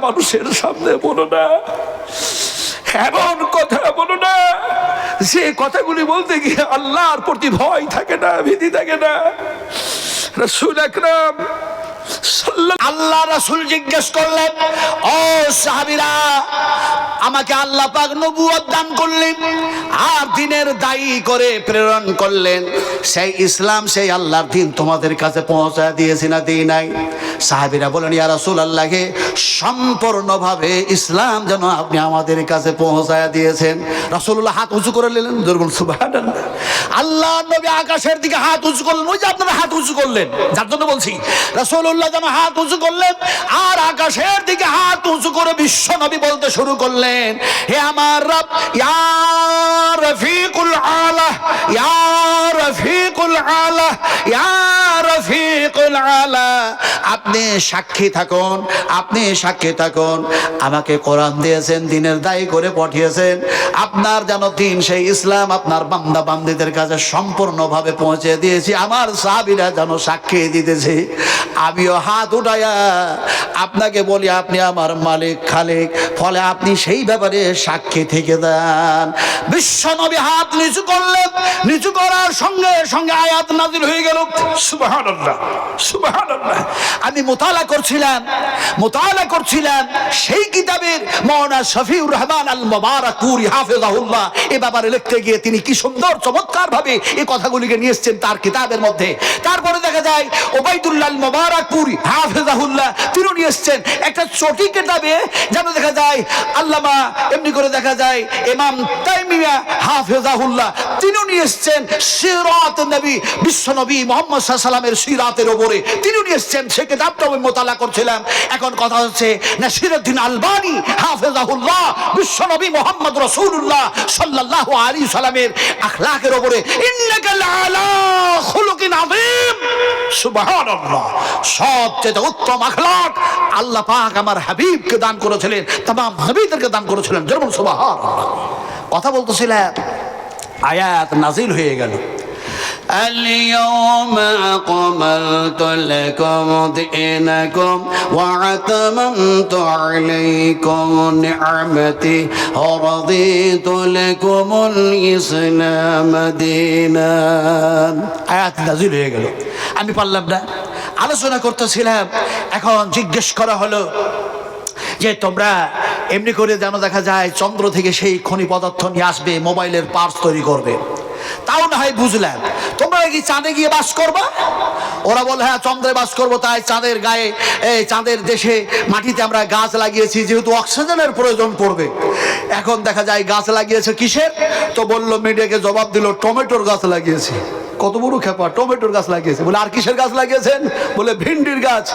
মানুষের সামনে বলো না। এমন কথা বলো না। যে কথাগুলি বলতে গিয়ে আল্লাহর প্রতি ভয় থাকে না, ভীতি থাকে না। রসুল সাল্লাল্লাহু আল্লাহ রাসূল জিজ্ঞেস করলেন, ও সাহাবীরা, আমাকে আল্লাহ পাক নবুয়ত দান করলেন আর দিনের দায়ী করে প্রেরণ করলেন। সেই ইসলাম, সেই আল্লাহর দিন তোমাদের কাছে পৌঁছায় দিয়েছি না দিই নাই? সাহাবীরা বলেন ইয়া রাসূলুল্লাহকে সম্পূর্ণভাবে ইসলাম যেন আপনি আমাদের কাছে পৌঁছায় দিয়েছেন। রাসূলুল্লাহ হাত উঁচু করে নিলেন দুর্বল সুবহানাল্লাহ। আল্লাহ নবী আকাশের দিকে হাত উঁচু করলেন, ওই যে আপনারা হাত উঁচু করলেন, যার জন্য বলছি রাসূলুল্লাহ যেন হাত উঁচু করলেন আর আকাশের দিকে হাত উঁচু করে বিশ্ব নবী বলতে শুরু করলেন, হে আমার রব, ইয়া রফিকুল আলা ইয়া রফিকুল আলা ইয়া রফিকুল আলা আপনি সাক্ষী থাকুন, আপনি সাক্ষী থাকুন, আমাকে কোরআন দিয়েছেন, দিনের দায়ী করে পাঠিয়েছেন, আপনার যেন দিন সেই ইসলাম আপনার বান্দা বান্দিদের কাছে সম্পূর্ণভাবে পৌঁছে দিয়েছি, আমার সাহাবিরা যেন সাক্ষী দিতেছে, আমিও হাত উঠাইয়া আপনাকে বলি আপনি আমার মালিক খালিক। ফলে আপনি সেই ব্যাপারে সাক্ষী থেকে দেন। বিশ্ব নবী হাত নিচু করলেন। নিচু করার সঙ্গে সঙ্গে আয়াত নাজিল হয়ে গেল। সুবহানাল্লাহ সুবহানাল্লাহ। আমি মোতালা করছিলাম মোতালা করছিলাম সেই কিতাবের মৌনা শফিউর রহমান আল মোবারকুর হাফেজাহুল্লাহ। এ ব্যাপারে লিখতে গিয়ে তিনি কি সুন্দর চমৎকার ভাবে এই কথাগুলিকে নিয়ে এসছেন তার কিতাবের মধ্যে। তারপরে দেখা যায় ওবাইদুল্লাহ আল মোবারকপুর হাফেজাহুল্লাহ তিনি নিয়ে এসছেন একটা চটি কিতাবে যেন দেখা যায় আল্লামা, এমনি করে দেখা যায় ইমাম তাইমিয়া, হাফেজাহুল্লাহ, তিনিও নিয়ে এসছেন সিরাত নবী, বিশ্ব নবী মোহাম্মদ সাল্লামের সিরাতের ওপরে তিনি নিয়ে এসছেন সে কিতাবটা আমি মোতালা করছিলাম। এখন কথা হচ্ছে নাসিরুদ্দিন আলবানি, হাফেজাহুল্লাহ, বিশ্ব নবী মোহাম্মদ রসুল্লাহ সাল্লাল্লাহু আলাইহি সাল্লামের আখলাকের ওপরে ইন্নাকা লাআলা খুলুকিন আযীম। সুবহানাল্লাহ। সবচেয়ে উত্তম আখলাক আল্লাহ পাক আমার হাবিবকে দান করেছিলেন তামাম নবীদেরকে দান করেছিলেন যেমন সুবহানাল্লাহ কথা বলতেছিলাম আয়াত নাজিল হয়ে গেল اليوم أكملت لكم دينكم وأتممت عليكم نعمتي ورضيت لكم الإسلام دينا আয়াত নাজিল হয়ে গেল আমি পারলাম না আলোচনা করতেছিলাম, এখন জিজ্ঞেস করা হলো যে তোমরা এমনি করে যেন দেখা যায় চন্দ্র থেকে সেই খনি পদার্থ নিয়ে আসবে, মোবাইলের পার্স তৈরি করবে। তাও না হয় বুঝলাম। তোমরা কি চাঁদে গিয়ে বাস করবা? ওরা বলে হ্যাঁ চন্দ্রে বাস করব। তাই চাঁদের গায়ে এই চাঁদের দেশে মাটিতে আমরা গাছ লাগিয়েছি, যেহেতু অক্সিজেনের প্রয়োজন পড়বে। এখন দেখা যায় গাছ লাগিয়েছে কিসের? তো বলল মিডিয়াকে জবাব দিল, টমেটোর গাছ লাগিয়েছে। কত বড় খেপা, টমেটোর গাছ লাগিয়েছে। বলে, আর কিসের গাছ লাগিয়েছেন? বলে, ভিন্ডির গাছ।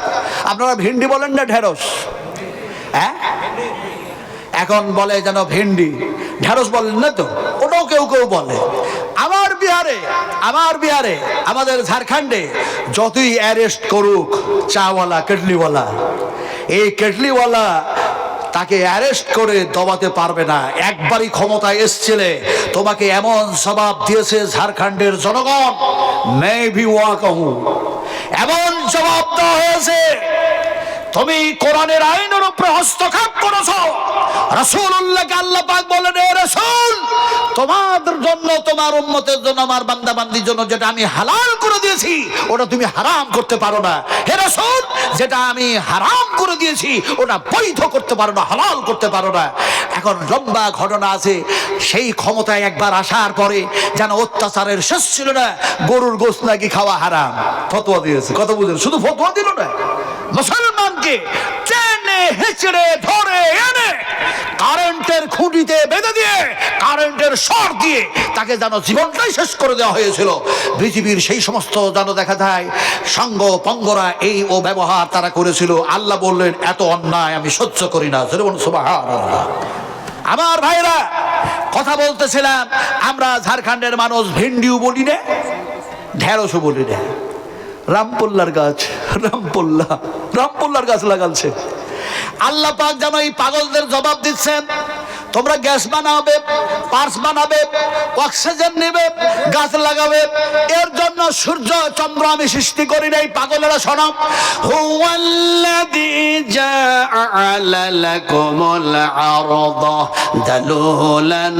আপনারা ভিন্ডি বলেন না ঢেঁড়স? হ্যাঁ? এখন বলে যেন ভেন্ডি। ঢেঁড়স বলেন না তো? ওটাও কেউ কেউ বলে। আমার বিহারে আমার বিহারে, আমাদের ঝাড়খণ্ডে যতই অ্যারেস্ট করুক, চাওয়ালা, কেটলিওয়ালা, এই কেটলিওয়ালা তাকে অ্যারেস্ট করে দবাতে পারবে না। একবারই ক্ষমতায় এসছিলে। তোমাকে এমন স্বভাব দিয়েছে ঝাড়খণ্ডের জনগণ। মে ওয়া কহু এমন জবাব দেওয়া হয়েছে। তুমি কোরআনের আইনের উপরে হস্তক্ষেপ করেছ। রাসূলুল্লাহকে আল্লাহ পাক বলেন, এ রাসূল, তোমাদের জন্য, তোমার উম্মতের জন্য, আমার বান্দা বান্দির জন্য যেটা আমি হালাল করে দিয়েছি, ওটা তুমি হারাম করতে পারো না। হে রাসূল, যেটা আমি হারাম করে দিয়েছি, ওটা বৈধ করতে পারো না, হালাল করতে পারো না। এখন লম্বা ঘটনা আছে, সেই ক্ষমতায় একবার আসার পরে যেন অত্যাচারের শেষ ছিল না, গরুর গোস নাকি খাওয়া হারাম। ফতোয়া দিয়েছে। কত বুঝলেন? শুধু ফতোয়া দিল না। মুসলমানকে টেনে হেঁচড়ে ধরে এনে কারেন্টের খুঁটিতে বেঁধে দিয়ে, কারেন্টের শর দিয়ে তাকে যেন জীবনটাই শেষ করে দেওয়া হয়েছিল। পৃথিবীর সেই সমস্ত যেন দেখা যায়, সঙ্গ পঙ্গরা এই ও ব্যবহার তারা করেছিল। আল্লাহ বললেন, এত অন্যায় আমি সহ্য করি না। আমার ভাইরা, কথা বলতেছিলাম, আমরা ঝাড়খণ্ডের মানুষ ভিন্ডিও বলি না, ঢেঁড়সও বলি না। রামপোল্লার গাছ রামপোল্লা রামপোল্লার গাছ লাগালছে। আল্লাহ পাক যেন এই পাগলদের জবাব দিচ্ছেন। তোমরা গ্যাস বানাবে পার্স বানাবে অক্সিজেন নেবে গাছ লাগাবে। এর জন্য সূর্য চন্দ্র আমি সৃষ্টি করি নাই পাগলেরা শোনো হুয়াল্লাযী জাআলা লাকুমুল আরদা দালুলান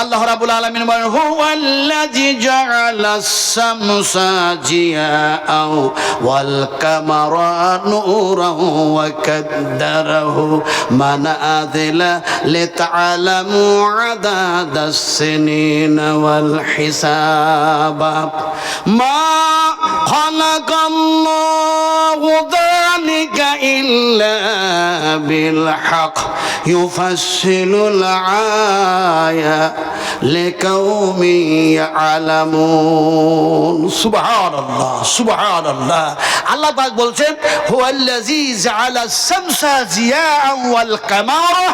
আল্লাহ রাব্বুল আলামিন বলেন হুয়াল্লাযী জাআলাস শামসা জিয়াআও ওয়াল কামারা নূরাও ওয়া কাদ্দারাহু মানাযিলা لتعلموا عدد السنين والحساب ما خلق الله إلا بالحق يفصل الآية لقوم يعلمون সুবহান আল্লাহ সুবহান আল্লাহ আল্লাহ পাক বলছেন হুয়াল্লাযী জাআলা শামসা জিয়াআন ওয়াল কামারা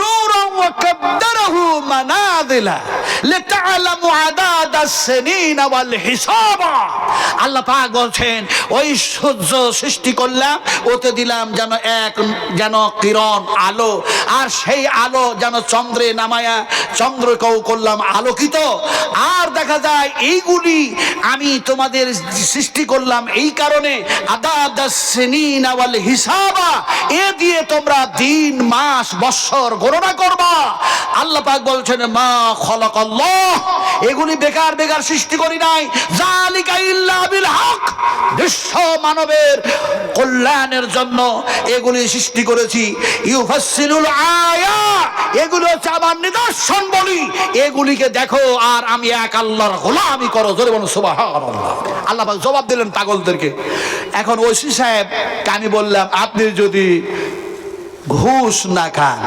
নূরান ওয়া কাদ্দারাহু মানাযিলা লিতা'লামু আদাদা সিনিন ওয়াল হিসাবা আল্লাহ পাক বলছেন, ওই সূর্য সৃষ্টি করলাম, ওতে দিলাম যেন এক, যেন কিরণ, আলো, আর সেই আলো যেন চন্দ্রে নামায়া করলাম আলোকিত। আর দেখা যায়, এইগুলি আমি তোমাদের সৃষ্টি করলাম এই কারণে হিসাবা। এ দিয়ে তোমরা দিন, মাস, বৎসর গণনা করবা। আল্লাহ পাক বলছেন, মা খলাকাল্লাহ, এগুলি বেকার সৃষ্টি করি নাই। জালিকা হক। বিশ্ব মানবের কল্যাণের জন্য এগুলি সৃষ্টি করেছি। ইউফাসসিলুল আয়া। এগুলো হচ্ছে আমার নিদর্শন বলি। এগুলিকে দেখো আর আমি এক আল্লাহর গোলামি করো। জোরে বলো সুবহানাল্লাহ। আল্লাহ জবাব দিলেন পাগলদেরকে। এখন ওসি সাহেব কানি বললাম, আপনি যদি ঘুষ না খান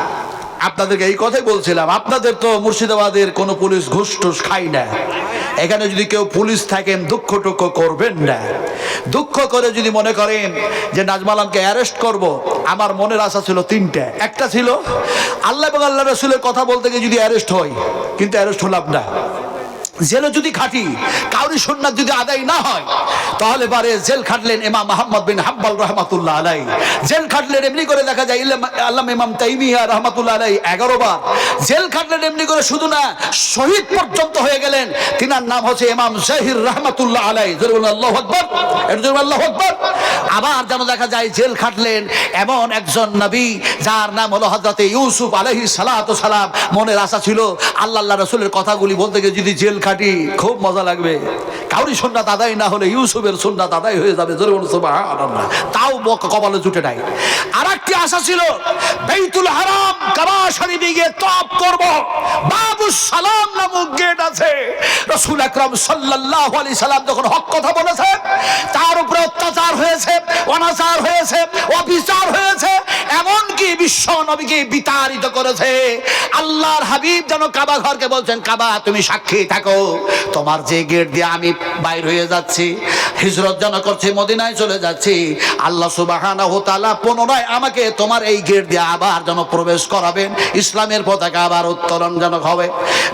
আপনাদেরকে এই কথাই বলছিলাম, আপনাদের তো মুর্শিদাবাদের কোনো পুলিশ ঘুষ টুস খাই না। এখানে যদি কেউ পুলিশ থাকেন, দুঃখ টুক্ষ করবেন না। দুঃখ করে যদি মনে করেন যে নাজমালামকে অ্যারেস্ট করব, আমার মনের আশা ছিল তিনটা। একটা ছিল, আল্লাহ এবং আল্লাহ রসুলের কথা বলতে গিয়ে যদি অ্যারেস্ট হয়, কিন্তু অ্যারেস্ট হলাম না। জেলে যদি খাটি, কাউরি সুন্নাত যদি আদায় না হয়, তাহলে পারে জেল খাটলেন ইমাম মোহাম্মদ বিন হাব্বাল রহমাতুল্লাহ আলাই জেল খাটলেন এমনি করে দেখা যায় আল্লাম ইমাম তাইমিয়া রহমাতুল্লাহ আলাই এগারো বার। জেল খাটলেন এমনি করে শুধু না, শহীদ পর্যন্ত হয়ে গেলেন। তিনার নাম হচ্ছে ইমাম জাহির রহমাতুল্লাহ আলাই আল্লাহ আকবর। আল্লাহ আকবর। আবার যেন দেখা যায়, জেল খাটলেন এমন একজন নবী, যার নাম হলো হজরতে ইউসুফ আলহি সালাত সালাম। মনের আশা ছিল, আল্লাহ আল্লাহ রসুলের কথাগুলি বলতে গিয়ে যদি জেল খাটি খুব মজা লাগবে। কাউরি সন্ন্যাত আদায় না হলে ইউসুফের সন্ন্যাত আদায় হয়ে যাবে তাও কপালে জুটে নাই। আর একটি আশা ছিল, বেইতুল হারাম এমনকি বিশ্ব নবীকে বিতাড়িত করেছে। আল্লাহর হাবিব যেন কাবা ঘরকে বলছেন, কাবা, তুমি সাক্ষী থাকো। তোমার যে গেট দিয়ে আমি বাইর হয়ে যাচ্ছি, হিজরত যেন করছি, মদিনায় চলে যাচ্ছি, আল্লাহ তাআলা পুনরায় আমাকে তোমার এই গেট দিয়ে আবার যেন প্রবেশ করাবেন ইসলামের পতাকা আবার উত্তরণ যেন হবে।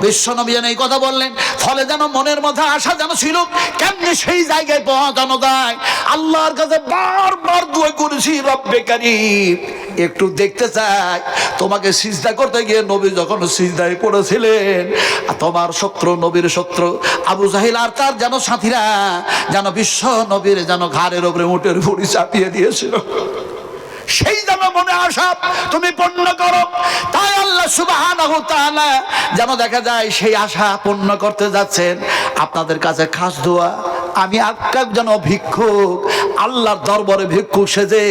বিশ্বনবী যেন এই কথা বললেন, ফলে যেন মনের মধ্যে আশা যেন ছিল, কেমনি সেই জায়গায় পৌঁছানো যায়। আল্লাহর কাছে বারবার দুয়ে করেছি, রব্বে কারিম, একটু দেখতে চাই। তোমাকে সিজদা করতে গিয়ে নবী যখন সিজদায় পড়েছিলেন তোমার শত্রু, নবীর শত্রু, আবু জাহিল আর তার যেন সাথীরা, যেন বিশ্ব নবীর যেন ঘাড়ের ওপরে উটের ভুড়ি চাপিয়ে দিয়েছিল। সেই যেন মনে আশা তুমি পূর্ণ করো। তাই আল্লাহ সুবাহ যেন দেখা যায় সেই আশা পূর্ণ করতে যাচ্ছেন। আপনাদের কাছে খাস দোয়া। আমি যেন ভিক্ষুক, আল্লাহর দরবারে ভিক্ষুক সেজে,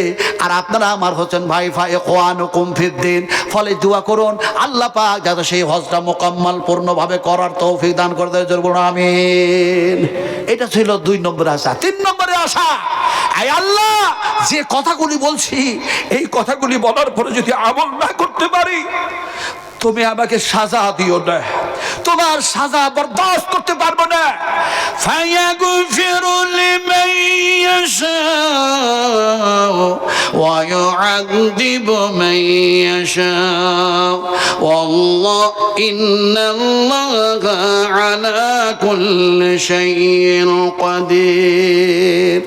আর আপনারা আমার হচ্ছেন ভাই ভাই কোয়ান কুমফিদ্দিন ফলে দোয়া করুন, আল্লাহ পাক যাতে সেই হজটা মোকাম্মল পূর্ণভাবে করার তৌফিক দান করতে জরুর আমিন। এটা ছিল দুই নম্বরে আশা। তিন নম্বরে আশা এই আল্লাহ, যে কথাগুলি বলছি, এই কথাগুলি বলার পরে যদি আমল না করতে পারি তুমি আমাকে সাজা দিও না। তোমার সাজা বরদাস্ত করতে পারব না। ফায়াগফিরু লিমান ইয়াশা ওয়া ইন্নাল্লাহা আলা কুল্লি শাইইন কাদির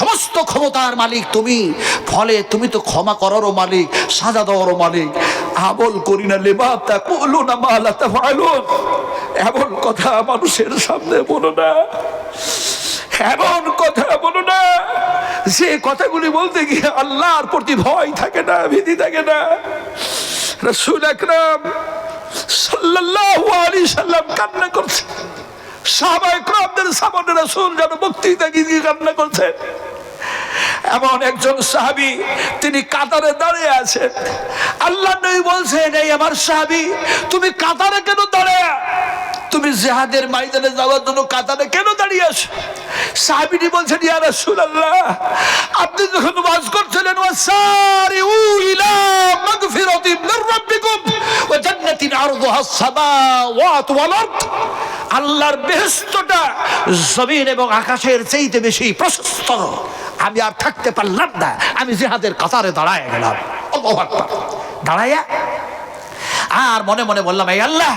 সমস্ত ক্ষমতার মালিক তুমি। ফলে তুমি তো ক্ষমা করারও মালিক, সাজা দেওয়ারও মালিক। আবল করি না লেবা তা করল না মালা তা ভালো এমন কথা মানুষের সামনে বলো না। এমন কথা বলো না। যে কথাগুলি বলতে গিয়ে আল্লাহর প্রতি ভয় থাকে না, ভীতি থাকে না। রসুল একরাম সাল্লাল্লাহু আলাইহি সাল্লাম কান্না করছে। সাহাবায়ে کرامদের সামনে রসুল যেন বক্তৃতা দিয়ে কান্না করছেন এমন একজন সাহাবি, তিনি কাতারে দাঁড়িয়ে আছেন। আল্লাহ নবী বলছেন, এই আমার সাহাবি, তুমি কাতারে কেন দাঁড়িয়ে তুমি জেহাদের ময়দানে যাওয়ার জন্য কাতারে কেন দাঁড়িয়ে আছো? সাহাবিটি বলছেন, ইয়া রাসূলুল্লাহ, আপনি যখন ওয়াজ করছিলেন, ওয়াসারিউ ইলা মাগফিরাতিন মির রাব্বিকুম, ওয়া জান্নাতিন আরদুহা আস-সামাওয়াতু ওয়াল আরদ। আল্লাহর বেহেশতটা জমিন এবং আকাশের চাইতে বেশি প্রশস্ত। আমি আর থাকতে পারলাম না। আমি জিহাদের কাতারে দাঁড়ায় গেলাম। দাঁড়াইয়া আর মনে মনে বললাম, এই আল্লাহ,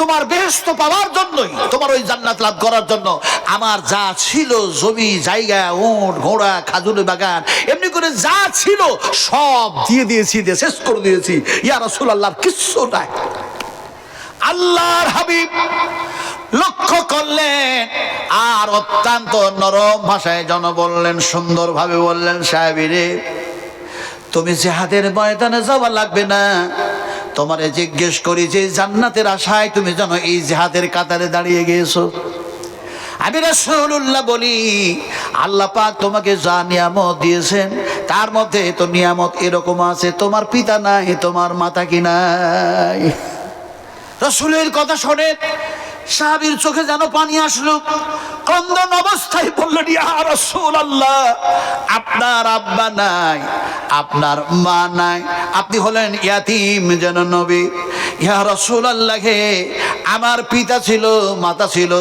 তোমার বেহেস্ত পাওয়ার জন্যই, তোমার ওই জান্নাত লাভ করার জন্য আমার যা ছিল জমি, জায়গা উট ঘোড়া, খাজুর বাগান, এমনি করে যা ছিল সব দিয়ে দিয়েছি, দিয়ে শেষ করে দিয়েছি। ইয়া রাসূল আল্লাহর কিচ্ছু নাই। আল্লাহর হাবিব লক্ষ্য করলেন, আর অত্যন্ত নরম ভাষায় জন বললেন, সুন্দরভাবে বললেন সাহেবিরে তুমি জেহাদের ময়দানে যাওয়া লাগবে না। তোমারে জিজ্ঞেস করি যে, জান্নাতের আশায় তুমি যেন এই জেহাদের কাতারে দাঁড়িয়ে গিয়েছো? আমি রাসূলুল্লাহ বলি, আল্লাহ পাক তোমাকে যা নিয়ামত দিয়েছেন, তার মধ্যে তো নিয়ামত এরকম আছে, তোমার পিতা নাই, তোমার মাতা কি নাই? রসুলের কথা শোনে সাহাবির চোখে যেন পানি আসলো। কন্দন অবস্থায় বললেন আল্লাহ আপনার আব্বা নাই, আপনার মা নাই। আপনি হলেন ইয়াতিম যেন নবী। ইয়া রসুল আল্লাহে আমার পিতা ছিল, মাতা ছিল।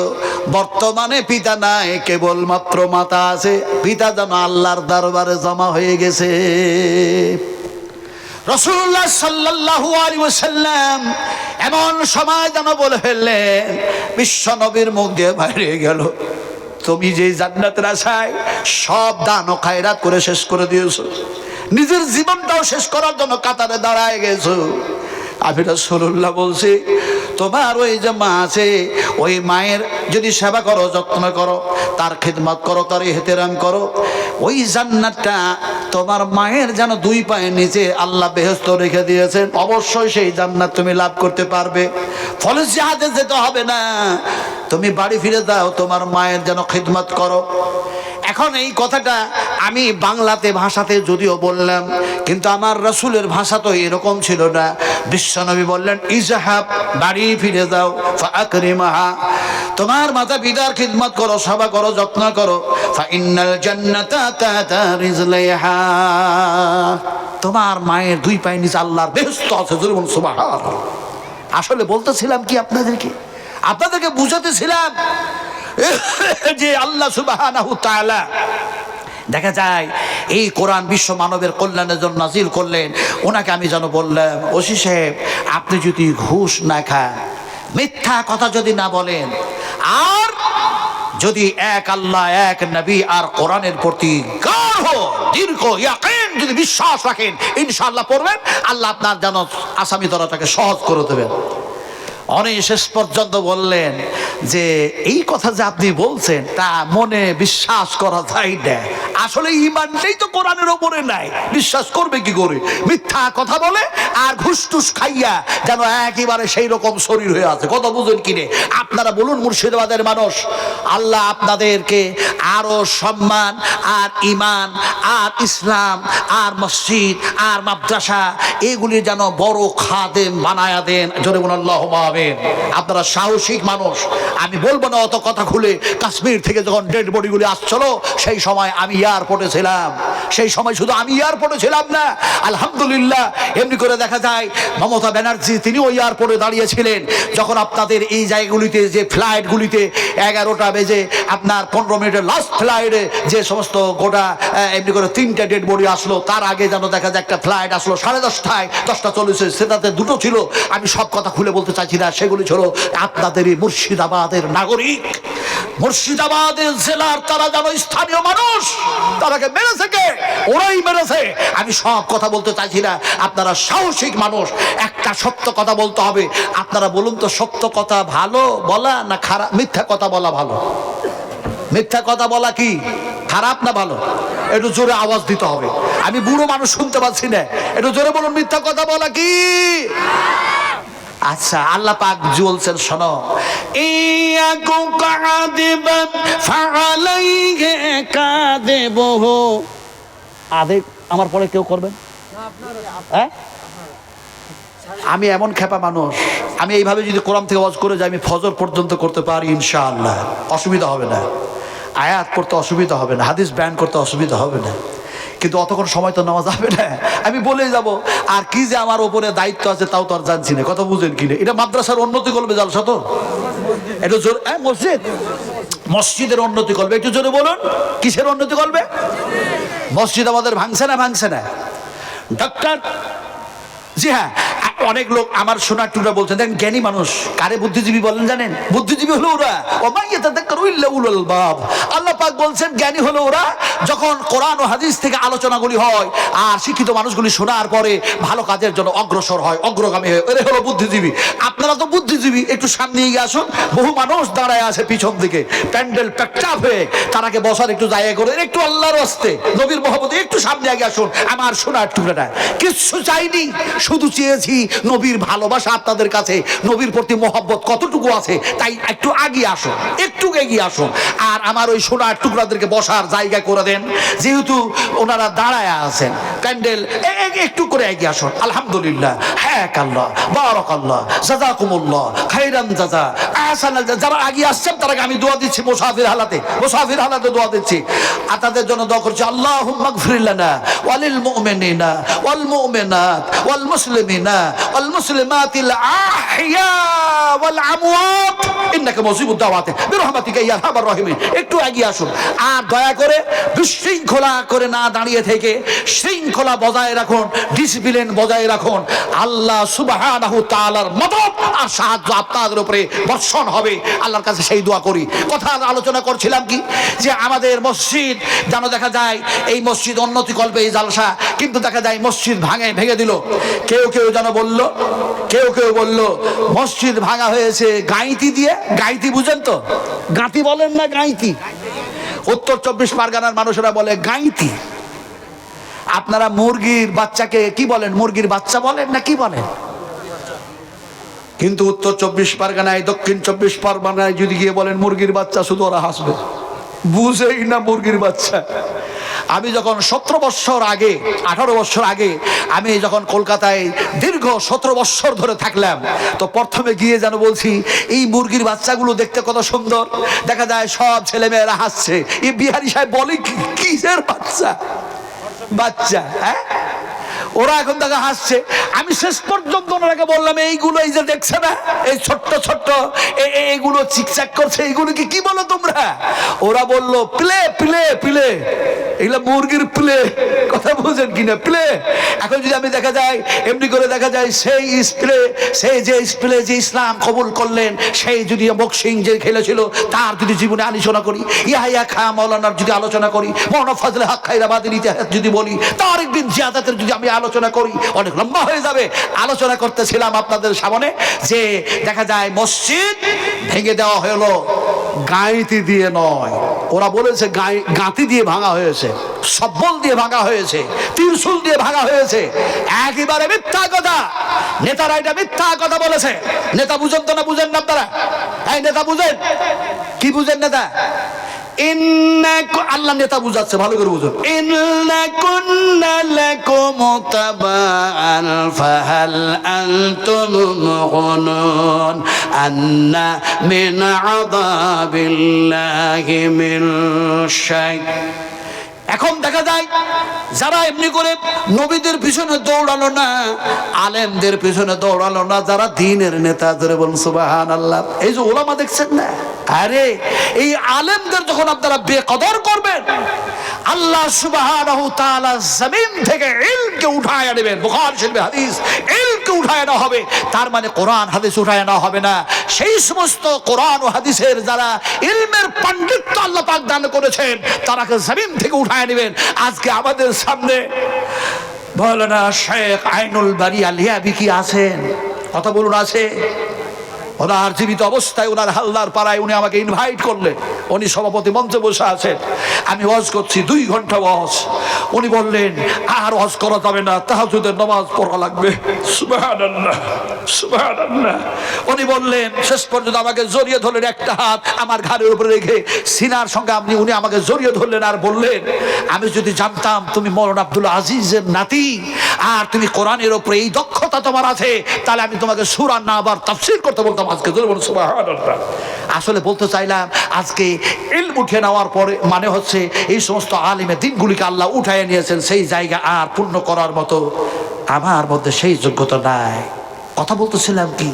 বর্তমানে পিতা নাই, কেবলমাত্র মাতা আছে। পিতা যেন আল্লাহর দরবারে জমা হয়ে গেছে। রসুল্লাহ সাল্লাল্লাহু আলী ওসাল্লাম এমন সময় যেন বলে ফেললেন, বিশ্ব নবীর মুখ দিয়ে বাইরে গেল। তুমি যে জান্নাতের আশায় সব দান ও খায়রাত করে শেষ করে দিয়েছ, নিজের জীবনটাও শেষ করার জন্য কাতারে দাঁড়ায় গেছ। আমি রসুল্লাহ বলছি তোমার ওই যে মা আছে, ওই মায়ের যদি সেবা করো, যত্ন করো, তার খেদমত করো, তার এহতেরাম করো, ওই জান্নাতটা তোমার মায়ের যেন দুই পায়ের নিচে আল্লাহ বেহস্ত রেখে দিয়েছেন। অবশ্যই সেই জান্নাত তুমি লাভ করতে পারবে। ফলে জাহাজে যেতে হবে না। তুমি বাড়ি ফিরে যাও, তোমার মায়ের যেন খিদমত করো। এখন এই কথাটা আমি বাংলাতে ভাষাতে যদিও বললাম, কিন্তু আমার রসুলের ভাষা তো এরকম ছিল না। বিশ্বনবী বললেন, ইজাহাব, বাড়ি ফিরে যাও ফাকরিমাহা তোমার মাতা পিতার খিদমত করো, সেবা করো, যত্ন করো। তোমার মায়ের দুই পায়ে নিচে আল্লাহর বেহস্ত আছে আসলে বলতেছিলাম কি আপনাদেরকে? আপনাদেরকে বুঝাতেছিলাম যে আল্লাহ তাআলা, দেখা যায় এই কোরআন বিশ্ব মানবের কল্যাণের জন্য নাজিল করলেন। ওনাকে আমি যেন বললাম, ওসি সাহেব, আপনি যদি ঘুষ না খান, মিথ্যা কথা যদি না বলেন, আর যদি এক আল্লাহ, এক নবী আর কোরআনের প্রতি গাঢ়, দীর্ঘ যদি বিশ্বাস রাখেন, ইনশাআল্লাহ পড়বেন, আল্লাহ আপনার যেন আসামি ধরাটাকে সহজ করে দেবেন। অনেক শেষ পর্যন্ত বললেন যে, এই কথা যে আপনি বলছেন, তা মনে বিশ্বাস করা যায় না। আসলে ইমানটাই তো কোরআনের ওপরে নাই। বিশ্বাস করবে কি করে? মিথ্যা কথা বলে আর ঘুষ টুস খাইয়া যেন একেবারে সেই রকম শরীর হয়ে আছে। কত বুঝেন কিনে? আপনারা বলুন, মুর্শিদাবাদের মানুষ, আল্লাহ আপনাদেরকে আরও সম্মান আর ইমান আর ইসলাম আর মসজিদ আর মাদ্রাসা, এগুলি যেন বড় খাদেম বানায়া দেন। জোরে বলুন, আল্লাহ আমিন আপনারা সাহসিক মানুষ। আমি বলব না অত কথা খুলে কাশ্মীর থেকে যখন ডেড বডিগুলি আসছিল, সেই সময় আমি এয়ারপোর্টে ছিলাম। সেই সময় শুধু আমি এয়ারপোর্টে ছিলাম না, আলহামদুলিল্লাহ, এমনি করে দেখা যায়, মমতা ব্যানার্জি তিনি ওই এয়ারপোর্টে দাঁড়িয়েছিলেন। যখন আপনাদের এই জায়গাগুলিতে যে ফ্লাইটগুলিতে এগারোটা বেজে আপনার পনেরো মিনিটের লাস্ট ফ্লাইটে যে সমস্ত গোটা এমনি করে তিনটা ডেড বডি আসলো, তার আগে যেন দেখা যায় একটা ফ্লাইট আসলো সাড়ে দশটায়, দশটা চল্লিশে, সেটাতে দুটো ছিল। আমি সব কথা খুলে বলতে চাইছি না। সেগুলি ছিল আপনাদেরই মুর্শিদাবাদের নাগরিক। মুর্শিদাবাদের জেলার তারা যেন স্থানীয় মানুষ, তারাকে মেরেছে কে? ওরাই মেরেছে। আমি সব কথা বলতে চাইছি না। আপনারা সাহসিক মানুষ, একটা সত্য কথা বলতে হবে। আপনারা বলুন তো, সত্য কথা ভালো বলা না খারাপ? মিথ্যা কথা বলা ভালো? মিথ্যা কথা বলা কি? খারাপ না ভালো? একটু জোরে আওয়াজ দিতে হবে। আমি বুড়ো মানুষ শুনতে পাচ্ছি না। একটু জোরে বলুন, মিথ্যা কথা বলা কি? আচ্ছা আল্লাহ পাক জ্বলছেন শোনো। আদে আমার পরে কেউ করবেন? হ্যাঁ? আমি এমন খেপা মানুষ, আমি এইভাবে যদি কোরআন থেকে ওয়াজ করে যাই, আমি ফজর পর্যন্ত করতে পারি ইনশাআল্লাহ। অসুবিধা হবে না। আয়াত করতে অসুবিধা হবে না, হাদিস ব্যান করতে অসুবিধা হবে না। কিন্তু অতক্ষণ সময় তো নেওয়া যাবে না। আমি বলেই যাব, আর কি যে আমার ওপরে দায়িত্ব আছে তাও তো আর জানছি না। কথা বুঝেন কি না? এটা মাদ্রাসার উন্নতি করবে জালসা তো এটা জোর হ্যাঁ মসজিদ? মসজিদের উন্নতি করবে। একটু জোরে বলুন, কিসের উন্নতি করবে? মসজিদ আমাদের ভাঙছে না ভাঙছে না? ডক্টর জি হ্যাঁ অনেক লোক আমার সোনার টুকরা বলছেন দেখেন জ্ঞানী মানুষ, কারে বুদ্ধিজীবী বলেন জানেন? বুদ্ধিজীবী হলো ওরা। ওমাইয়া তাদাক্কারু ইল্লা বাব। আল্লাহ পাক বলছেন, জ্ঞানী হলো ওরা যখন কোরআন ও হাদিস থেকে আলোচনাগুলি হয় আর শিক্ষিত মানুষগুলি শোনার পরে ভালো কাজের জন্য অগ্রসর হয়, অগ্রগামী হয়। এরা হলো বুদ্ধিজীবী। আপনারা তো বুদ্ধিজীবী, একটু সামনে এগিয়ে আসুন। বহু মানুষ দাঁড়ায় আছে পিছন দিকে, প্যান্ডেল প্যাকচাপ হয়ে তারাকে বসার একটু জায়গা করে একটু আল্লাহর হস্তে, নবীর মহব্বত একটু সামনে আগে আসুন। আমার সোনার টুকরাটা, কিচ্ছু চাইনি, শুধু চেয়েছি নবীর ভালোবাসা আপনাদের কাছে, নবীর প্রতি মহব্বত কতটুকু আছে, তাই একটু আগিয়ে আসুন, একটু এগিয়ে আসুন। আর আমার ওই সোনার টুকরাদেরকে বসার জায়গা করে দেন, যেহেতু ওনারা দাঁড়ায় আছেন। এ- একটু করে এগিয়ে আসুন। আলহামদুলিল্লাহ। হ্যাঁ আল্লাহ, বারক আল্লাহ, জাজাকুমুল্লাহ, খাইরান জাজা আহসান যারা আগিয়ে আসছেন, তারাকে আমি দোয়া দিচ্ছি মুসাফির হালাতে মুসাফির হালাতে দোয়া দিচ্ছি। আর তাদের জন্য দোয়া করছি আল্লাহ মাগফিরিল্লানা ওয়ালিল মুমিনিনা, ওয়াল মুমিনাত ওয়াল মুসলিমিনা, ওয়াল মুসলিমাতিল আহইয়া ওয়াল আমওয়াত। ইন্নাকা মুজিবুদ দাওয়াতে, বিরহমাতিকা একটু এগিয়ে আসুন। আর দয়া করে বিশৃঙ্খলা করে না দাঁড়িয়ে থেকে শৃঙ্খলা বজায় রাখুন ডিসিপ্লিন বজায় রাখুন। আল্লাহ সুবহানাহু তাআলার মদদ আর সাহায্য আপনাদের উপরে বর্ষণ হবে। আল্লাহর কাছে সেই দোয়া করি। কথা আলোচনা করছিলাম কি? যে আমাদের মসজিদ, যেন দেখা যায় এই মসজিদ উন্নতি করবে এই জালসা, কিন্তু দেখা যায় মসজিদ ভাঙে, ভেঙে দিল। কেউ কেউ যেন বলল, কেউ কেউ বলল, মসজিদ ভাঙা হয়েছে, গাইতি দিয়ে? গাইতি বুঝেন তো? গাঁতি বলেন না গাইতি। উত্তর চব্বিশ পরগনার মানুষেরা বলে গাইতি। আপনারা মুরগির বাচ্চাকে কি বলেন? মুরগির বাচ্চা বলেন না কি বলেন? কিন্তু উত্তর চব্বিশ পরগনায়, দক্ষিণ চব্বিশ পরগনায় যদি গিয়ে বলেন মুরগির বাচ্চা, শুধু ওরা হাসবে। বুঝেই না মুরগির বাচ্চা। আমি যখন সতেরো বৎসর আগে, আঠারো বছর আগে, আমি যখন কলকাতায় দীর্ঘ সতেরো বৎসর ধরে থাকলাম, তো প্রথমে গিয়ে যেন বলছি, এই মুরগির বাচ্চাগুলো দেখতে কত সুন্দর। দেখা যায় সব ছেলেমেয়েরা হাসছে। এই বিহারি সাহেব বলে কি? কিসের বাচ্চা? বাচ্চা হ্যাঁ? ওরা এখন দেখা হাসছে। আমি শেষ পর্যন্ত ওনাকে বললাম, এইগুলো এই যে দেখছে না, এই ছোট্ট ছোট্ট এইগুলো চিকচাক করছে এইগুলোকে কি বলো তোমরা? ওরা বলল, প্লে প্লে প্লে। এগুলো মুরগির প্লে। কথা বুঝেন কিনা প্লে। এখন যদি আমি দেখা যায়, এমনি করে দেখা যায় সেই স্প্রে, সেই যে স্প্লে যে ইসলাম কবুল করলেন, সেই যদি বক্সিং যে খেলেছিল, তার যদি জীবনে আলোচনা করি, ইয়াহিয়া খা মৌলানার যদি আলোচনা করি, মৌলানা ফজলে হক খাইরাবাদের ইতিহাস যদি বলি তার একদিন জিয়াদাতের যদি আমি আলোচনা করি, অনেক লম্বা হয়ে যাবে। আলোচনা করতেছিলাম আপনাদের সামনে যে দেখা যায় মসজিদ ভেঙে দেওয়া হলো। গাঁইতি দিয়ে নয়। ওরা বলেছে গাঁতি দিয়ে ভাঙা হয়েছে। সব্বল দিয়ে ভাঙা হয়েছে ত্রিশুল দিয়ে ভাঙা হয়েছে একেবারে মিথ্যা কথা নেতারা এটা মিথ্যা কথা বলেছে নেতা বুঝেন তো না বুঝেন না আপনারা এই নেতা বুঝেন কি বুঝেন নেতা ইন্নাকু- আল্লাহ নেতা বুঝাচ্ছে ভালো করে বুঝুন إن كنا لكم تبعا فهل أنتم مغنون أن من عذاب الله من شيء এখন দেখা যায়, যারা এমনি করে নবীদের পিছনে দৌড়ালো না, আলেমদের পিছনে দৌড়ালো না, যারা দিনের নেতা ধরে বলুন সুবাহান আল্লাহ এই যে ওলামা দেখছেন না? আরে, এই আলেমদের যখন আপনারা বেকদর করবেন, আল্লাহ তাআলা জমিন থেকে ইলমকে উঠায় নেবেন। বুখারী, শরীফে হাদিস, ইলমকে উঠায় আনা হবে। তার মানে কোরআন, হাদিস উঠায় আনা হবে না। সেই সমস্ত কোরআন ও হাদিসের যারা ইলমের পাণ্ডিত্য আল্লাহ পাক দান করেছেন, তারাকে জমিন থেকে উঠায় নেবেন। আজকে আমাদের সামনে মৌলানা শেখ আইনুল বাড়ি আলিয়াবি কি আছেন? কথা বলুন আছে? ওনার জীবিত অবস্থায় ওনার হালদার পাড়ায় উনি আমাকে ইনভাইট করলেন উনি সভাপতি মঞ্চে বসে আছেন। আমি ওয়াজ করছি দুই ঘণ্টা ওয়াজ। উনি বললেন আর ওয়াজ করা যাবে না তাহাজুদের নামাজ পড়া লাগবে। উনি বললেন শেষ পর্যন্ত আমাকে জড়িয়ে ধরলেন একটা হাত আমার ঘাড়ের উপরে রেখে সিনার সঙ্গে আপনি উনি আমাকে জড়িয়ে ধরলেন আর বললেন আমি যদি জানতাম তুমি মরণ আব্দুল আজিজের নাতি আর তুমি কোরআনের ওপরে এই দক্ষতা তোমার আছে তাহলে আমি তোমাকে সুরান না আবার তাফসির করতে বলতাম। আজকে ধরে বলুন। আসলে বলতে চাইলাম, আজকে এল উঠে নেওয়ার পরে মানে হচ্ছে এই সমস্ত আলিমের দিনগুলিকে আল্লাহ উঠাই নিয়েছেন, সেই জায়গা আর পূর্ণ করার মতো। আমার মধ্যে সেই যোগ্যতা নাই। কথা বলতেছিলাম কি?